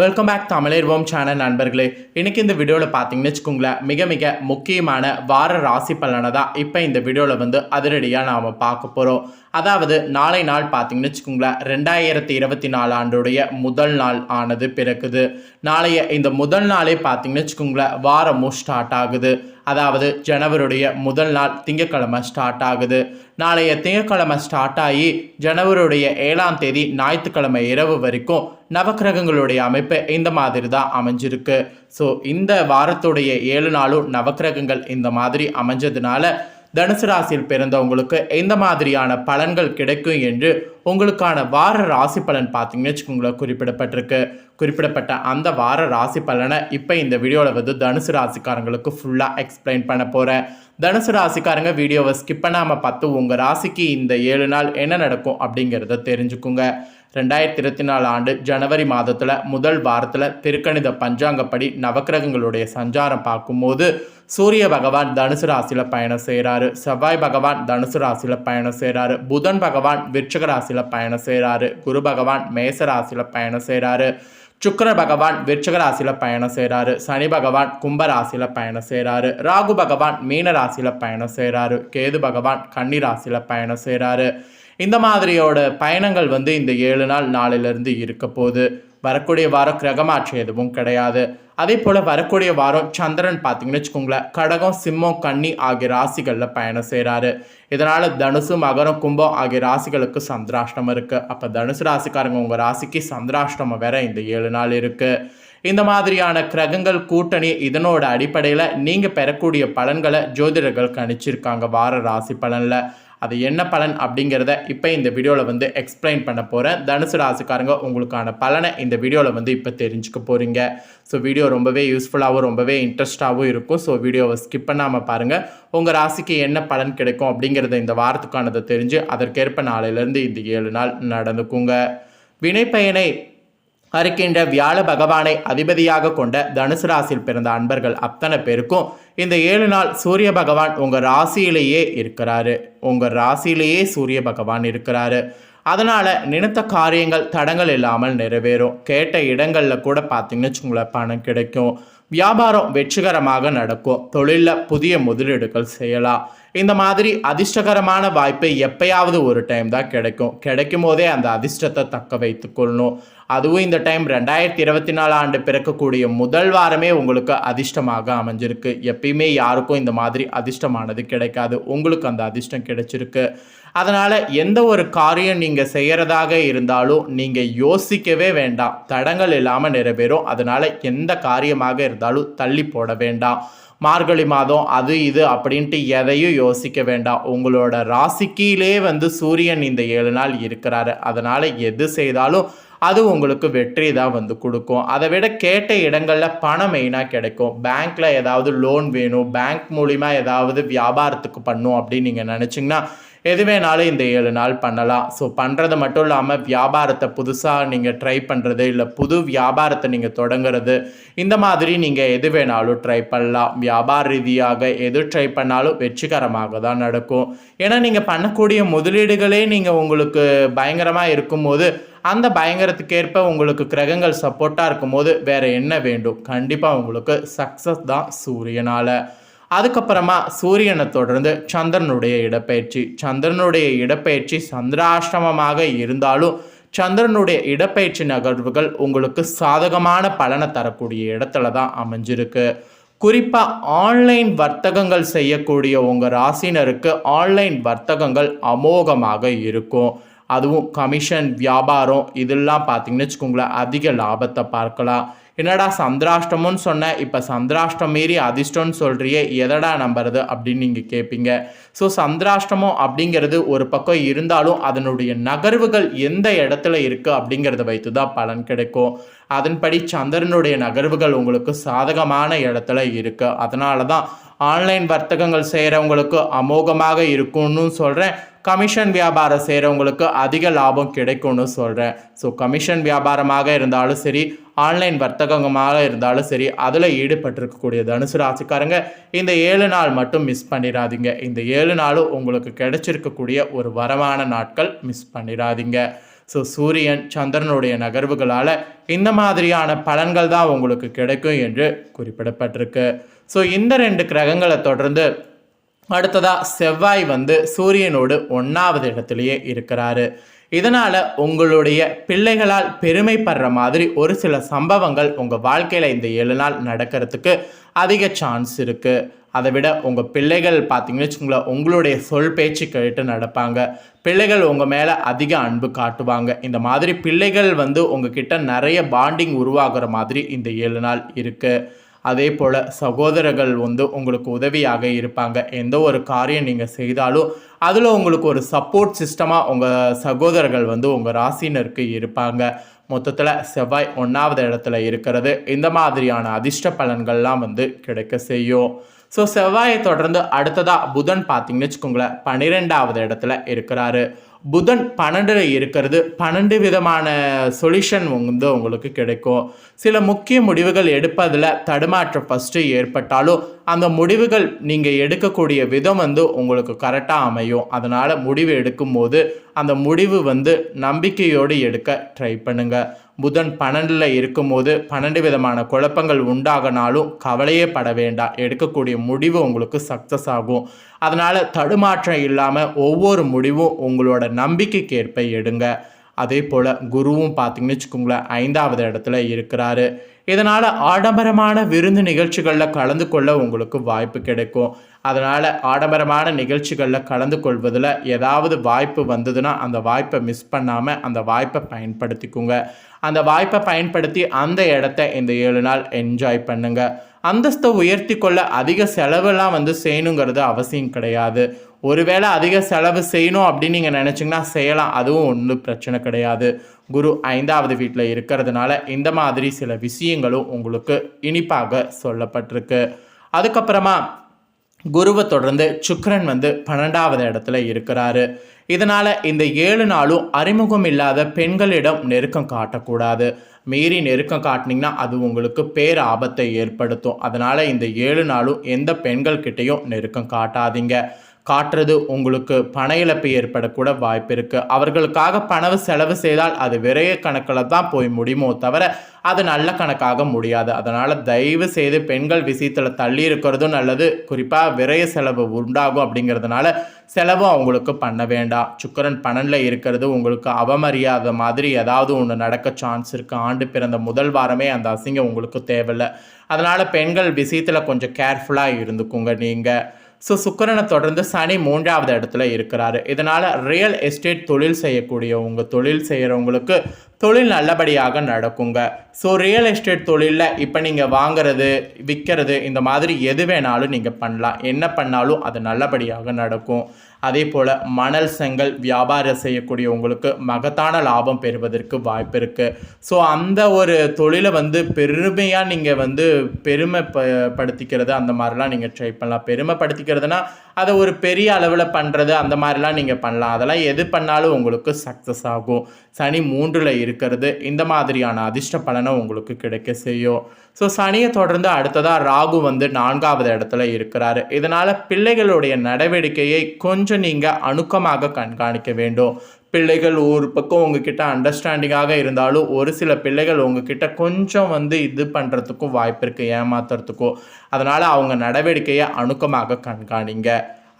Welcome back தமிழர்வோம் channel நண்பர்களே. இன்றைக்கி இந்த வீடியோவில் பார்த்தீங்கன்னு வச்சுக்கோங்களேன் மிக மிக முக்கியமான வார ராசி பலனை தான் இப்போ இந்த வீடியோவில் வந்து அதிரடியாக நாம் பார்க்க போகிறோம் அதாவது நாளை நாள் பார்த்தீங்கன்னு வச்சுக்கோங்களேன் ரெண்டாயிரத்தி இருபத்தி நாலு ஆண்டுடைய முதல் நாள் ஆனது பிறக்குது. நாளைய இந்த முதல் நாளே பார்த்தீங்கன்னு வச்சுக்கோங்களேன் வாரமும் ஸ்டார்ட் ஆகுது. அதாவது ஜனவரியுடைய முதல் நாள் திங்கக்கிழமை ஸ்டார்ட் ஆகுது. நாளைய திங்கக்கிழமை ஸ்டார்ட் ஆகி ஜனவரியுடைய ஏழாம் தேதி ஞாயிற்றுக்கிழமை இரவு வரைக்கும் நவக்கிரகங்களுடைய அமைப்பு இந்த மாதிரி தான் அமைஞ்சிருக்கு. ஸோ இந்த வாரத்துடைய ஏழு நாளும் நவக்கிரகங்கள் இந்த மாதிரி அமைஞ்சதுனால தனுசு ராசியில் பிறந்தவங்களுக்கு எந்த மாதிரியான பலன்கள் கிடைக்கும் என்று உங்களுக்கான வார ராசி பலன் பார்த்தீங்கன்னு வச்சுக்கோங்களேன் குறிப்பிடப்பட்டிருக்கு. குறிப்பிடப்பட்ட அந்த வார ராசி பலனை இப்போ இந்த வீடியோவில் வந்து தனுசு ராசிக்காரங்களுக்கு ஃபுல்லாக எக்ஸ்பிளைன் பண்ண போகிறேன் தனுசு ராசிக்காரங்க வீடியோவை ஸ்கிப் பண்ணாமல் பார்த்து உங்கள் ராசிக்கு இந்த ஏழு நாள் என்ன நடக்கும் அப்படிங்கிறத தெரிஞ்சுக்குங்க. ரெண்டாயிரத்தி இருபத்தி நாலு ஆண்டு ஜனவரி மாதத்தில் முதல் வாரத்தில் திருக்கணித பஞ்சாங்கப்படி நவக்கிரகங்களுடைய சஞ்சாரம் பார்க்கும்போது சூரிய பகவான் தனுசு ராசியில் பயணம் செய்கிறாரு செவ்வாய் பகவான் தனுசு ராசியில் பயணம் செய்கிறாரு புதன் பகவான் விருட்சக ராசியில் பயணம் செய்கிறாரு குரு பகவான் மேச ராசியில் பயணம் செய்கிறாரு சுக்கர பகவான் விருட்சக ராசியில் பயணம் செய்கிறாரு சனி பகவான் கும்ப ராசியில் பயணம் செய்கிறாரு ராகு பகவான் மீன ராசியில் பயணம் செய்கிறாரு கேது பகவான் கன்னி ராசியில் பயணம் செய்கிறாரு இந்த மாதிரியோட பயணங்கள் வந்து இந்த ஏழு நாள் நாளிலிருந்து இருக்க போது வரக்கூடிய வாரம் கிரகமாற்று எதுவும் கிடையாது. அதே போல் வரக்கூடிய வாரம் சந்திரன் பார்த்தீங்கன்னு வச்சுக்கோங்களேன் கடகம் சிம்மம் கன்னி ஆகிய ராசிகளில் பயணம் செய்கிறாரு இதனால் தனுசு மகரம் கும்பம் ஆகிய ராசிகளுக்கு சந்திராஷ்டமம் இருக்குது அப்போ தனுசு ராசிக்காரங்க உங்கள் ராசிக்கு சந்திராஷ்டமம் வேற இந்த ஏழு நாள் இருக்குது இந்த மாதிரியான கிரகங்கள் கூட்டணி இதனோட அடிப்படையில் நீங்கள் பெறக்கூடிய பலன்களை ஜோதிடர்கள் கணிச்சிருக்காங்க வார ராசி பலனில். அது என்ன பலன் அப்படிங்கிறத இப்போ இந்த வீடியோவில் வந்து எக்ஸ்பிளைன் பண்ண போகிறேன் தனுசு ராசிக்காரங்க உங்களுக்கான பலனை இந்த வீடியோவில் வந்து இப்போ தெரிஞ்சுக்க போகிறீங்க ஸோ வீடியோ ரொம்பவே யூஸ்ஃபுல்லாகவும் ரொம்பவே இன்ட்ரெஸ்டாகவும் இருக்கும். ஸோ வீடியோவை ஸ்கிப் பண்ணாமல் பாருங்கள் உங்கள் ராசிக்கு என்ன பலன் கிடைக்கும் அப்படிங்கிறத இந்த வாரத்துக்கானதை தெரிஞ்சு அதற்கேற்ப நாளையிலேருந்து இந்த ஏழு நாள் நடந்துக்குங்க. வினைப்பயனை அறிக்கின்ற வியாழ பகவானை அதிபதியாக கொண்ட தனுசு ராசியில் பிறந்த அன்பர்கள் அத்தனை பேருக்கும் இந்த ஏழு நாள் சூரிய பகவான் உங்கள் ராசியிலேயே இருக்கிறாரு. உங்கள் ராசியிலேயே சூரிய பகவான் இருக்கிறாரு. அதனால் நினைத்த காரியங்கள் தடங்கள் இல்லாமல் நிறைவேறும். கேட்ட இடங்களில் கூட பார்த்தீங்கன்னு வச்சுங்களேன் பணம் கிடைக்கும். வியாபாரம் வெற்றிகரமாக நடக்கும். தொழிலில் புதிய முதலீடுகள் செய்யலாம். இந்த மாதிரி அதிர்ஷ்டகரமான வாய்ப்பு எப்பயாவது ஒரு டைம் தான் கிடைக்கும். கிடைக்கும் போதே அந்த அதிர்ஷ்டத்தை தக்க வைத்துக்கொள்ளணும் அதுவும் இந்த டைம் ரெண்டாயிரத்தி இருபத்தி நாலு ஆண்டு பிறக்கக்கூடிய முதல் வாரமே உங்களுக்கு அதிர்ஷ்டமாக அமைஞ்சிருக்கு. எப்பயுமே யாருக்கும் இந்த மாதிரி அதிர்ஷ்டமானது கிடைக்காது. உங்களுக்கு அந்த அதிர்ஷ்டம் கிடைச்சிருக்கு. அதனால் எந்த ஒரு காரியம் நீங்கள் செய்கிறதாக இருந்தாலும் நீங்கள் யோசிக்கவே வேண்டாம். தடங்கள் இல்லாமல் நிறைவேறும். அதனால் எந்த காரியமாக இருந்தாலும் தள்ளி போட வேண்டாம். மார்கழி மாதம் அது இது அப்படின்ட்டு எதையும் யோசிக்க வேண்டாம். உங்களோட ராசிக்கிலே வந்து சூரியன் இந்த ஏழு நாள் இருக்கிறாரு. அதனால் எது செய்தாலும் அது உங்களுக்கு வெற்றி தான் வந்து கொடுக்கும். அதை விட கேட்ட இடங்களில் பணம் மெயினாக கிடைக்கும். பேங்க்கில் ஏதாவது லோன் வேணும். பேங்க் மூலிமா ஏதாவது வியாபாரத்துக்கு பண்ணும் அப்படின்னு நீங்கள் நினச்சிங்கன்னா எது வேணாலும் இந்த ஏழு நாள் பண்ணலாம். ஸோ பண்ணுறது மட்டும் இல்லாமல் வியாபாரத்தை புதுசாக நீங்கள் ட்ரை பண்ணுறது இல்லை புது வியாபாரத்தை நீங்கள் தொடங்குறது இந்த மாதிரி நீங்கள் எது வேணாலும் ட்ரை பண்ணலாம். வியாபார ரீதியாக எது ட்ரை பண்ணாலும் வெற்றிகரமாக தான் நடக்கும். ஏன்னா நீங்கள் பண்ணக்கூடிய முதலீடுகளே நீங்கள் உங்களுக்கு பயங்கரமாக இருக்கும்போது அந்த பயங்கரத்துக்கேற்ப உங்களுக்கு கிரகங்கள் சப்போர்ட்டாக இருக்கும்போது வேறு என்ன வேண்டும்? கண்டிப்பாக உங்களுக்கு சக்ஸஸ் தான் சூரியனால். அதுக்கப்புறமா சூரியனை தொடர்ந்து சந்திரனுடைய இடப்பெயர்ச்சி சந்திரனுடைய இடப்பெயர்ச்சி சந்திராஷ்டமமாக இருந்தாலும் சந்திரனுடைய இடப்பெயர்ச்சி நகர்வுகள் உங்களுக்கு சாதகமான பலனை தரக்கூடிய இடத்துல தான் அமைஞ்சிருக்கு. குறிப்பாக ஆன்லைன் வர்த்தகங்கள் செய்யக்கூடிய உங்கள் ராசினருக்கு ஆன்லைன் வர்த்தகங்கள் அமோகமாக இருக்கும். அதுவும் கமிஷன் வியாபாரம் இதெல்லாம் பார்த்தீங்கன்னு வச்சுக்கோங்களேன் அதிக லாபத்தை பார்க்கலாம். என்னடா சந்திராஷ்டமம்னு சொன்னேன் இப்போ சந்திராஷ்டம் மீறி அதிர்ஷ்டம்னு சொல்கிறியே எதடா நம்புறது அப்படின்னு நீங்கள் கேட்பீங்க ஸோ சந்திராஷ்டமம் அப்படிங்கிறது ஒரு பக்கம் இருந்தாலும் அதனுடைய நகர்வுகள் எந்த இடத்துல இருக்குது அப்படிங்கிறத வைத்து தான் பலன் கிடைக்கும். அதன்படி சந்திரனுடைய நகர்வுகள் உங்களுக்கு சாதகமான இடத்துல இருக்குது அதனால தான் ஆன்லைன் வர்த்தகங்கள் செய்கிறவங்களுக்கு அமோகமாக இருக்கும்னு சொல்கிறேன் கமிஷன் வியாபாரம் செய்கிறவங்களுக்கு அதிக லாபம் கிடைக்கும்னு சொல்கிறேன் ஸோ கமிஷன் வியாபாரமாக இருந்தாலும் சரி ஆன்லைன் வர்த்தகமாக இருந்தாலும் சரி அதில் ஈடுபட்டிருக்கக்கூடிய தனுசு ராசிக்காரங்க இந்த ஏழு நாள் மட்டும் மிஸ் பண்ணிடாதீங்க இந்த ஏழு நாளும் உங்களுக்கு கிடைச்சிருக்கக்கூடிய ஒரு வரமான நாட்கள் மிஸ் பண்ணிடாதீங்க ஸோ சூரியன் சந்திரனுடைய நகர்வுகளால் இந்த மாதிரியான பலன்கள் தான் உங்களுக்கு கிடைக்கும் என்று குறிப்பிடப்பட்டிருக்கு. ஸோ இந்த ரெண்டு கிரகங்களை தொடர்ந்து அடுத்ததாக செவ்வாய் வந்து சூரியனோடு ஒன்றாவது இடத்துலையே இருக்கிறாரு. இதனால் உங்களுடைய பிள்ளைகளால் பெருமைப்படுற மாதிரி ஒரு சில சம்பவங்கள் உங்கள் வாழ்க்கையில் இந்த ஏழு நாள் நடக்கிறதுக்கு அதிக சான்ஸ் இருக்குது அதை விட உங்கள் பிள்ளைகள் பார்த்தீங்கன்னு வச்சுக்கோங்களேன் உங்களுடைய சொல் பேச்சு கேட்டு நடப்பாங்க. பிள்ளைகள் உங்கள் மேலே அதிக அன்பு காட்டுவாங்க. இந்த மாதிரி பிள்ளைகள் வந்து உங்ககிட்ட நிறைய பாண்டிங் உருவாகிற மாதிரி இந்த ஏழு நாள் இருக்குது அதே போல் சகோதரர்கள் வந்து உங்களுக்கு உதவியாக இருப்பாங்க. எந்த ஒரு காரியம் நீங்கள் செய்தாலும் அதில் உங்களுக்கு ஒரு சப்போர்ட் சிஸ்டமாக உங்கள் சகோதரர்கள் வந்து உங்கள் ராசினருக்கு இருப்பாங்க. மொத்தத்தில் செவ்வாய் ஒன்றாவது இடத்துல இருக்கிறது. இந்த மாதிரியான அதிர்ஷ்ட பலன்கள்லாம் வந்து கிடைக்க செய்யும். ஸோ செவ்வாயை தொடர்ந்து அடுத்ததாக புதன் பார்த்தீங்கன்னு வச்சுக்கோங்களேன் பன்னிரெண்டாவது இடத்துல இருக்கிறாரு. புதன் பன்னெண்டில் இருக்கிறது பன்னெண்டு விதமான சொல்யூஷன் வந்து உங்களுக்கு கிடைக்கும். சில முக்கிய முடிவுகள் எடுப்பதில் தடுமாற்றம் ஃபஸ்ட்டு ஏற்பட்டாலும் அந்த முடிவுகள் நீங்கள் எடுக்கக்கூடிய விதம் வந்து உங்களுக்கு கரெக்டாக அமையும். அதனால் முடிவு எடுக்கும்போது அந்த முடிவு வந்து நம்பிக்கையோடு எடுக்க ட்ரை பண்ணுங்கள் புதன் பன்னெண்டில் இருக்கும்போது பன்னெண்டு விதமான குழப்பங்கள் உண்டாகனாலும் கவலையே பட வேண்டாம். எடுக்கக்கூடிய முடிவு உங்களுக்கு சக்ஸஸ் ஆகும். அதனால் தடுமாற்றம் இல்லாமல் ஒவ்வொரு முடிவும் உங்களோட நம்பிக்கைக்கு ஏற்ப எடுங்க. அதே போல் குருவும் பார்த்தீங்கன்னு வச்சுக்கோங்களேன் ஐந்தாவது இடத்துல இருக்கிறாரு. இதனால் ஆடம்பரமான விருந்து நிகழ்ச்சிகளில் கலந்து கொள்ள உங்களுக்கு வாய்ப்பு கிடைக்கும். அதனால் ஆடம்பரமான நிகழ்ச்சிகளில் கலந்து கொள்வதில் ஏதாவது வாய்ப்பு வந்ததுன்னா அந்த வாய்ப்பை மிஸ் பண்ணாமல் அந்த வாய்ப்பை பயன்படுத்திக்குங்க. அந்த வாய்ப்பை பயன்படுத்தி அந்த இடத்த இந்த ஏழு நாள் என்ஜாய் பண்ணுங்கள் அந்தஸ்தை உயர்த்தி கொள்ள அதிக செலவெல்லாம் வந்து செய்யணுங்கிறது அவசியம் கிடையாது. ஒருவேளை அதிக செலவு செய்யணும் அப்படின்னு நீங்கள் நினச்சிங்கன்னா செய்யலாம். அதுவும் ஒன்றும் பிரச்சனை கிடையாது. குரு ஐந்தாவது வீட்டில் இருக்கிறதுனால இந்த மாதிரி சில விஷயங்களும் உங்களுக்கு இனிப்பாக சொல்லப்பட்டிருக்கு. அதுக்கப்புறமா குருவை தொடர்ந்து சுக்கரன் வந்து பன்னெண்டாவது இடத்துல இருக்கிறாரு. இதனால் இந்த ஏழு நாளும் அறிமுகம் இல்லாத பெண்களிடம் நெருக்கம் காட்டக்கூடாது. மீறி நெருக்கம் காட்டினீங்கன்னா அது உங்களுக்கு பேர் ஆபத்தை ஏற்படுத்தும். அதனால் இந்த ஏழு நாளும் எந்த பெண்கள்கிட்டையும் நெருக்கம் காட்டாதீங்க. காட்டுறது உங்களுக்கு பண இழப்பு ஏற்படக்கூட வாய்ப்பு இருக்குது அவர்களுக்காக பணவு செலவு செய்தால் அது விரைய கணக்கில் தான் போய் முடியுமோ தவிர அது நல்ல கணக்காக முடியாது. அதனால் தயவு செய்து பெண்கள் விஷயத்தில் தள்ளி இருக்கிறதும் நல்லது. குறிப்பாக விரைய செலவு உண்டாகும் அப்படிங்கிறதுனால செலவும் அவங்களுக்கு பண்ண வேண்டாம். சுக்கரன் பன்னெண்டில் இருக்கிறது உங்களுக்கு அவமரியாதை மாதிரி ஏதாவது ஒன்று நடக்க சான்ஸ் இருக்குது ஆண்டு பிறந்த முதல் வாரமே அந்த அசிங்கம் உங்களுக்கு தேவையில்லை. அதனால் பெண்கள் விஷயத்தில் கொஞ்சம் கேர்ஃபுல்லாக இருந்துக்குங்க நீங்கள் ஸோ சுக்கிரனை தொடர்ந்து சனி மூன்றாவது இடத்துல இருக்கிறாரு. இதனால் ரியல் எஸ்டேட் தொழில் செய்யக்கூடியவங்க தொழில் செய்கிறவங்களுக்கு தொழில் நல்லபடியாக நடக்குங்க. ஸோ ரியல் எஸ்டேட் தொழிலில் இப்போ நீங்கள் வாங்குறது விற்கிறது இந்த மாதிரி எது வேணாலும் நீங்கள் பண்ணலாம். என்ன பண்ணாலும் அது நல்லபடியாக நடக்கும். அதே போல் மணல் செங்கல் வியாபாரம் செய்யக்கூடியவங்களுக்கு மகத்தான லாபம் பெறுவதற்கு வாய்ப்பு இருக்குது ஸோ அந்த ஒரு தொழிலை வந்து பெருமையாக நீங்கள் வந்து பெருமை ப அந்த மாதிரிலாம் நீங்கள் ட்ரை பண்ணலாம். பெருமைப்படுத்திக்கிறதுனா அதை ஒரு பெரிய அளவில் பண்ணுறது அந்த மாதிரிலாம் நீங்கள் பண்ணலாம். அதெல்லாம் எது பண்ணாலும் உங்களுக்கு சக்ஸஸ் ஆகும். சனி மூன்றில் இருக்கிறது. இந்த மாதிரியான அதிர்ஷ்ட பலனை உங்களுக்கு கிடைக்க செய்யும். ஸோ சனியை தொடர்ந்து அடுத்ததாக ராகு வந்து நான்காவது இடத்துல இருக்கிறாரு. இதனால் பிள்ளைகளுடைய நடவடிக்கையை கொஞ்சம் நீங்கள் அணுக்கமாக கண்காணிக்க வேண்டும். பிள்ளைகள் ஒரு பக்கம் உங்ககிட்ட அண்டர்ஸ்டாண்டிங்காக இருந்தாலும் ஒரு சில பிள்ளைகள் உங்ககிட்ட கொஞ்சம் வந்து இது பண்ணுறதுக்கும் வாய்ப்பு இருக்குது ஏமாத்துறதுக்கும். அதனால் அவங்க நடவடிக்கையை அணுக்கமாக கண்காணிங்க.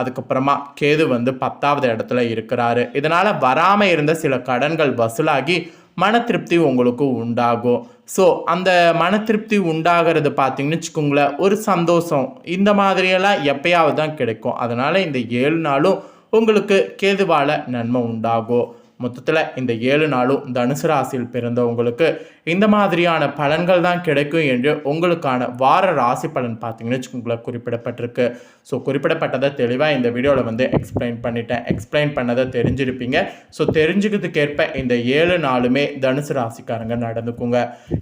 அதுக்கப்புறமா கேது வந்து பத்தாவது இடத்துல இருக்கிறாரு. இதனால் வராமல் இருந்த சில கடன்கள் வசூலாகி மன திருப்தி உங்களுக்கு உண்டாகும். ஸோ அந்த மன திருப்தி உண்டாகிறது பார்த்தீங்கன்னு வச்சுக்கோங்களேன் ஒரு சந்தோஷம். இந்த மாதிரியெல்லாம் எப்பயாவது தான் கிடைக்கும். அதனால் இந்த ஏழு நாளும் உங்களுக்கு கேதுவால நன்மை உண்டாகும் மொத்தத்தில் இந்த ஏழு நாளும் தனுசு ராசியில் பிறந்தவங்களுக்கு இந்த மாதிரியான பலன்கள் தான் கிடைக்கும் என்று உங்களுக்கான வார ராசி பலன் பார்த்தீங்கன்னு வச்சுக்கோங்களேன் குறிப்பிடப்பட்டிருக்கு. ஸோ குறிப்பிடப்பட்டதை தெளிவாக இந்த வீடியோவில் வந்து எக்ஸ்பிளைன் பண்ணிட்டேன். எக்ஸ்பிளைன் பண்ணதை தெரிஞ்சிருப்பீங்க. ஸோ தெரிஞ்சுக்கிறதுக்கேற்ப இந்த ஏழு நாளுமே தனுசு ராசிக்காரங்க நடந்துக்குங்க.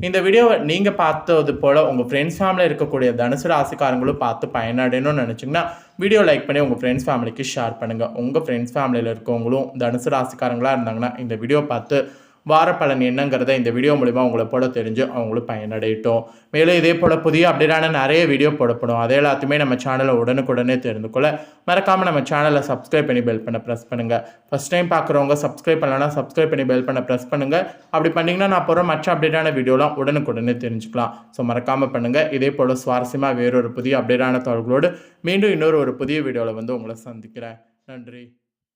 இந்த வீடியோவை நீங்கள் பார்த்தது போல் உங்கள் ஃப்ரெண்ட்ஸ் ஃபேமிலியில் இருக்கக்கூடிய தனுசு ராசிக்காரங்களும் பார்த்து பயனடையணும்னு நினச்சிங்கன்னா வீடியோ லைக் பண்ணி உங்கள் ஃப்ரெண்ட்ஸ் ஃபேமிலிக்கு ஷேர் பண்ணுங்கள் உங்கள் ஃப்ரெண்ட்ஸ் ஃபேமிலியில் இருக்கவங்களும் தனுசு ராசிக்காரங்களாக இருந்தாங்கன்னா இந்த வீடியோ பார்த்து வார பலன் என்னங்கிறத இந்த வீடியோ மூலிமா உங்களை போல தெரிஞ்சு அவங்களும் பயனடையட்டும். மேலும் இதே போல் புதிய அப்டேட்டான நிறைய வீடியோ போடப்படும். அதே எல்லாத்தையுமே நம்ம சேனலை உடனுக்குடனே தெரிந்து கொள்ள மறக்காமல் நம்ம சேனலை சப்ஸ்கிரைப் பண்ணி பெல் பண்ண ப்ரெஸ் பண்ணுங்கள் ஃபஸ்ட் டைம் பார்க்குறவங்க சப்ஸ்கிரைப் பண்ணலன்னா சப்ஸ்கிரைப் பண்ணி பெல் பண்ண ப்ரெஸ் பண்ணுங்கள் அப்படி பண்ணிங்கன்னா நான் போகிற மற்ற அப்டேட்டான வீடியோலாம் உடனுக்குடனே தெரிஞ்சுக்கலாம். ஸோ மறக்காமல் பண்ணுங்கள் இதே போல் சுவாரஸ்யமாக வேறொரு புதிய அப்டேட்டான தகவல்களோடு மீண்டும் இன்னொரு ஒரு புதிய வீடியோவில் வந்து உங்களை சந்திக்கிறேன். நன்றி.